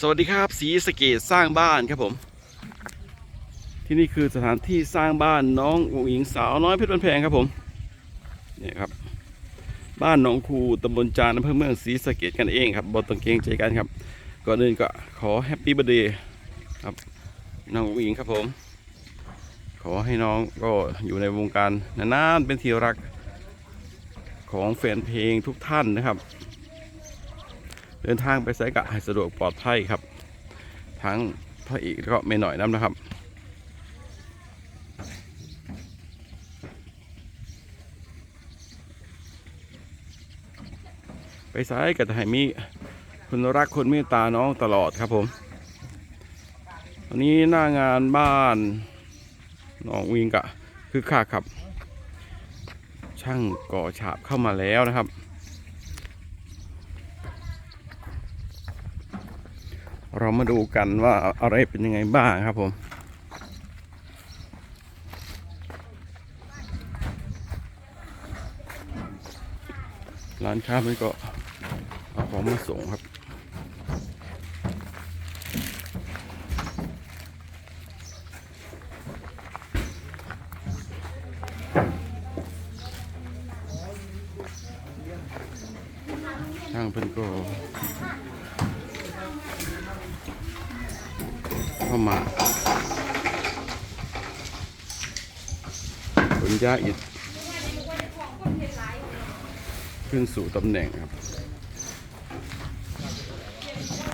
สวัสดีครับสีสะเกตสร้างบ้านครับผม ที่นี่คือสถานที่สร้างบ้านน้องอุ๋งอิงสาวน้อยเพชรบันแพงครับผมนี่ครับ บ้านหนองคูตำบลจานอำเภอเมืองศรีสะเกดกันเองครับบนตรงเกรงใจกันครับก่อนอื่นก็ขอแฮปปี้เบเดย์ครับน้องอุ๋งอิงครับผม ขอให้น้องก็อยู่ในวงการนานๆเป็นที่รักของแฟนเพลงทุกท่านนะครับ เดินทางไปไสกะให้สะดวกปลอดภัยครับ ทั้งพ่อเอกแล้วก็ไม่หน่อยน้ำนะครับไปไสก็จะให้มีคนรักคนเมตตาน้องตลอดครับผมวันนี้หน้างานบ้านน้องวิงกะคือค่าครับ ช่างก่อฉาบเข้ามาแล้วนะครับ เรามาดูกันว่าอะไรเป็นยังไงบ้างครับผมร้านค้ามันก็เอาของมาส่งครับช่างเพิ่นก็ เข้ามาขนย้ายอิฐขึ้นสู่ตำแหน่งครับ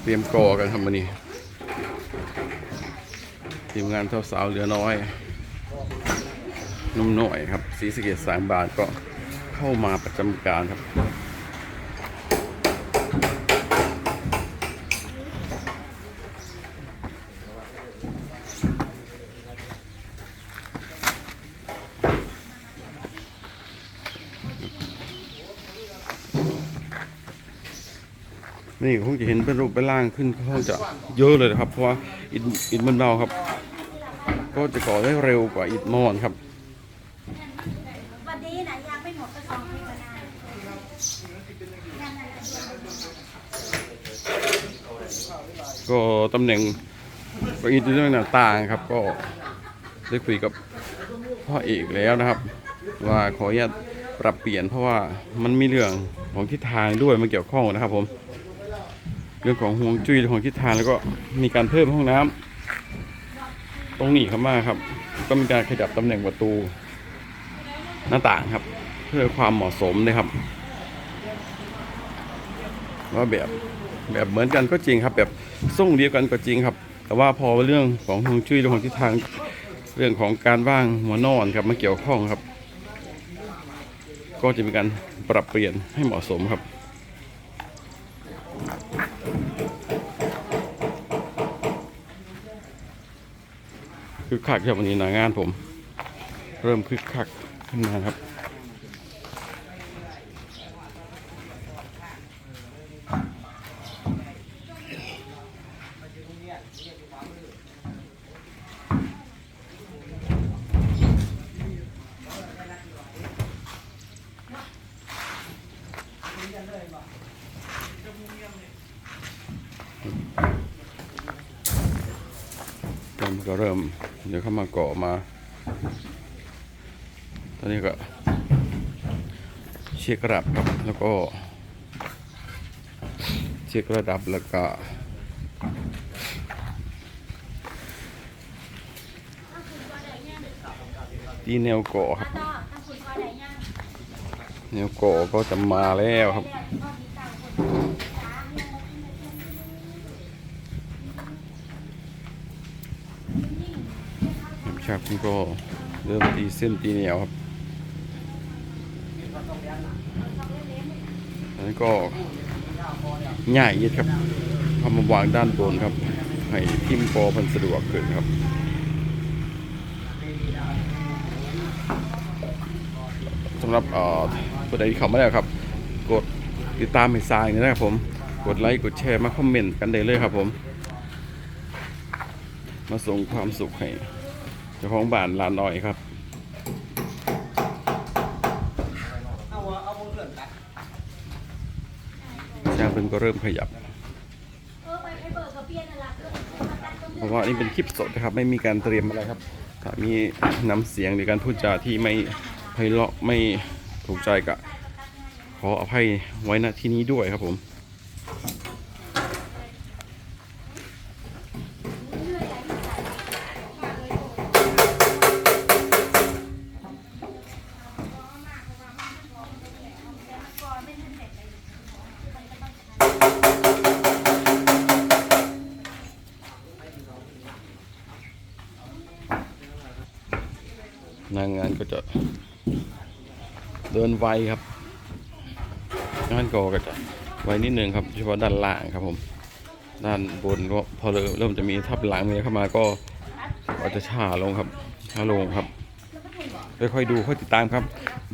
เตรียมกอกันครับวันนี้ทีมงานเท่าสาวเหลือน้อยนุ่มหน่อยครับสีสเกตสามบาทก็เข้ามาประจำการครับ นี่คงจะเห็นเป็นรูปเป็นร่างขึ้นเขาจะเยอะเลยนะครับ เพราะว่าอิฐอิฐมันเบาครับ ก็จะก่อได้เร็วกว่าอิฐมอนครับวันนี้นะยังไม่หมดก็สองปีก็ได้ก็ตำแหน่งก็อิฐเรื่องหน้าต่างครับ ก็ได้คุยกับพ่อเอกแล้วนะครับ ว่าขออนุญาตปรับเปลี่ยนเพราะว่ามันมีเรื่องของทิศทางด้วยมาเกี่ยวข้องนะครับผม เรื่องของห่วงจุ้ยของทิศทางแล้วก็มีการเพิ่มห้องน้ำตรงนี้เข้ามาครับ ก็มีการขยับตำแหน่งประตู หน้าต่างครับ เพื่อความเหมาะสมนะครับว่าแบบแบบเหมือนกันก็จริงครับ แบบส่งเดียวกันก็จริงครับ แต่ว่าพอเรื่องของฮวงจุ้ยเรื่องของทิศทางเรื่องของการว่างหัวนอนครับมาเกี่ยวข้องครับ ก็จะมีการปรับเปลี่ยนให้เหมาะสมครับ คึกคักครับวันนี้หนางานผม เริ่มคึกคักขึ้นมาครับก็เริ่ม เดี๋ยวเข้ามาเกาะมา ตอนนี้ก็ เช็คระดับครับ แล้วก็ เช็คระดับแล้วก็ที่แนวเกาะครับ แนวเกาะก็จะมาแล้วครับ พ่อมีตังค์คนจ้า ครับก็เริ่มตีเส้นตีเหนียวครับอันนี้ก็ง่ายยิดครับทำมาวางด้านบนครับ ให้ทิมกอมันสะดวกขึ้นครับสำหรับเอ่อผู้ใดที่เข้ามาแล้วครับ กดติดตามให้สร้างนี่นะครับผม กดไลค์ กดแชร์ มาคอมเมนต์กันได้เลยครับผม มาส่งความสุขให้ จ้าของบ้านลานน้อยครับช่างเพิ่นก็เริ่มขยับเออไปไปเบิกกับเปียเพราะว่านี่เป็นคลิปสดนะครับ ไม่มีการเตรียมอะไรครับ ถ้ามีน้ำเสียงหรือการพูดจาที่ไม่ไพเราะไม่ถูกใจก็ขออภัยไว้ณที่นี้ด้วยครับผมางงานก็จะเดินไวครับ งานกอก็จะไวนิดนึงครับเฉพาะด้านล่างครับผม ด้านบนก็พอเริ่มจะมีทับหลังมีเข้ามาก็ก็จจะช้าลงครับช้าลงครับค่อยๆดูค่อยติดตามครับ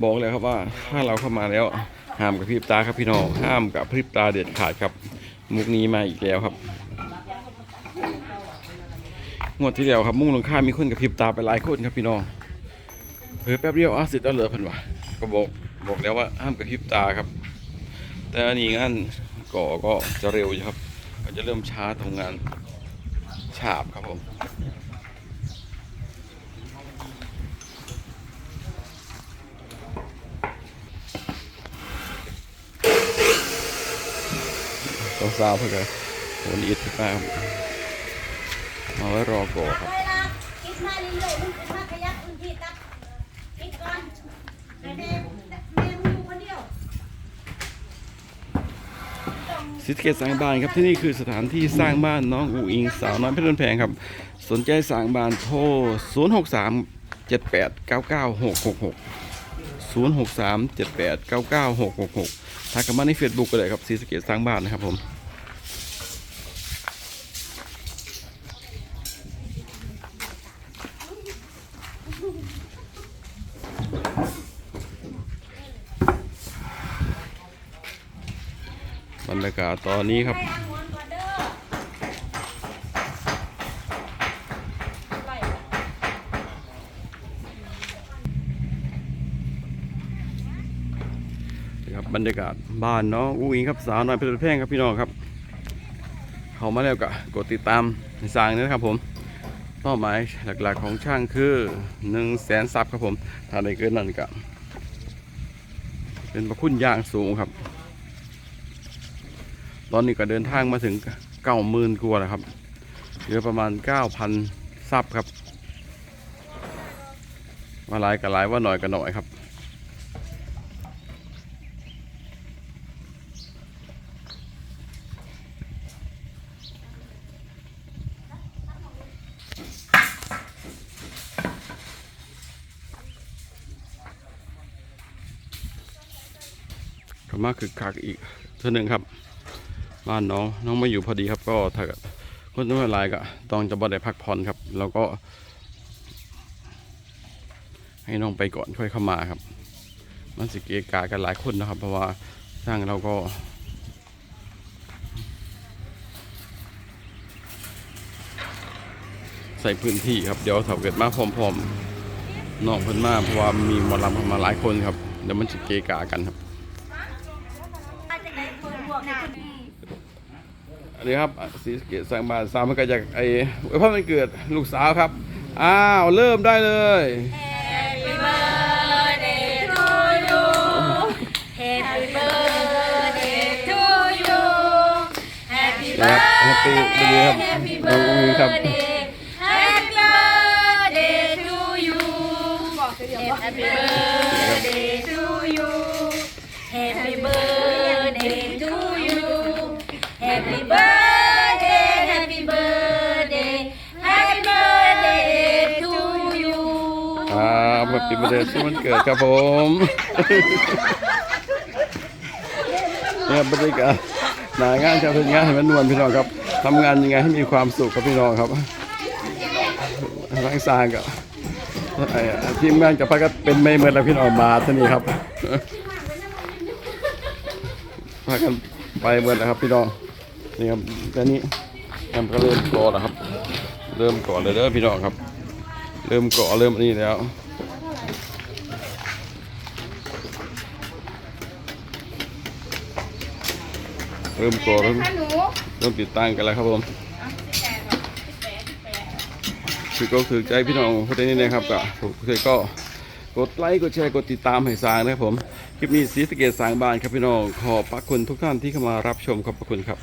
บอกเลยครับว่าถ้าเราเข้ามาแล้วห้ามกับพริบตาครับพี่น้องห้ามกับพริบตาเด็ดขาดครับ มุกนี้มาอีกแล้วครับงวดที่แล้วครับมุ่งลงค่ามีคนกับพริบตาไปหลายคนครับพี่น้อง เพิ่แป๊บเดียวอาสิทธิ์เอเหลือเพิ่นว่าก็บอกบอกแล้วว่าห้ามกระพริบตาครับ แต่อันนี้งานก่อก็จะเร็วอยู่ครับ ก็จะเริ่มช้าตรงงานฉาบครับผมต้องสาวเพื่อนกันวันนี้อิดมากครับมาไว้รอก่อครับ เวลาคิดมาเรื่อยๆมันเป็นมาขยักอุ่นที่ตักคิดก่อนแม่แม่แม่มึงอยู่คนเดียว สิทธิเกตสร้างบ้านครับที่นี่คือสถานที่สร้างบ้านน้องอูอิงสาวน้อยเพชรบุญแพงครับ สนใจสร้างบ้านโทร 0 6 3 7 8 9 9 6 6 6 0 6 3 7 8 9 9 6 6 6ทักกันมาใน Facebook ก็ได้ครับสีสเกตสร้างบ้านนะครับผม รรยากาศตอนนี้ครับนะครับบรรยากาศบ้านเน้องอุ้งอิงครับสาวน้อยเพชรแพงครับพี่น้องครับ เข้ามาแล้วก็กดติดตามในสร้างนี้นะครับผมเป้าหมายหลักๆของช่างคือ1นึ่งแสนซับครับผม ถ้าได้เกินนั้นก็เป็นประคุณอย่างสูงครับ ตอนนี้ก็เดินทางมาถึงเก้าหมื่นกว่าแล้วครับเหลือประมาณเก้าพันซับครับว่าหลายก็หลายว่าหน่อยก็หน่อยครับ ก็มาคือคักอีกเท่านึงครับ บ้านน้องน้องมาอยู่พอดีครับ ก็ถ้าคนไม่เป็นไรก็ต้องจะบ่ได้พักผ่อนครับ แล้วก็ ให้น้องไปก่อนค่อยเข้ามาครับ มันสิเกกากันหลายคนนะครับ เพราะว่าช่างเราก็ใส่พื้นที่ครับเดี๋ยวถ้าเกิดมาพร้อมๆน้องเพิ่นมาเพราะว่ามีหมอลำเข้ามาหลายคนครับ เดี๋ยวมันจะเกะกากันครับ อาจจะได้เปิดบวกในคนดีอันนี้ครับสีสะเกตสร้างบ้านสามมันก็จากไอ้ไอ้พ่อมันเกิดลูกสาวครับ อ้าว เริ่มได้เลย Happy birthday to you Happy birthday to you Happy นะครับแฮปปี้ดีครับ Happy น้องอุ้งอิงครับ birthday Happy birthday to you Happy birthday to you Happy birthday to you Happy birthday Happy birthday Happy birthday to you ครับแบบปีเดือนช่วงวันเกิดครับผมเนี่ยบรรยากาศหนางานครับเป็นงานให้มันนวลพี่น้องครับทำงานยังไงให้มีความสุขครับพี่น้องครับร่างสร้างกับทีมงานกับพักก็เป็นไม่เหมือนแล้วพี่น้องมาท่านี้ครับพากันไปเหมือนแล้วครับพี่น้อง นี่ครับแต่นี้ทำก็เริ่มก่อแล้วครับ เริ่มก่อเลยเด้อพี่น้องครับ เริ่มก่อเริ่มอันนี้แล้วเริ่มก่อเริ่มเริ่มติดตั้งกันแล้วครับผมถือก็ถือใจพี่น้องคนนี้นะครับก็ถูกเคยก็กดไลค์กดแชร์กดติดตามให้สร้างนะครับผม คลิปนี้สีสะเกตสร้างบ้านครับพี่น้องขอบพระคุณทุกท่านที่เข้ามารับชมขอบพระคุณครับ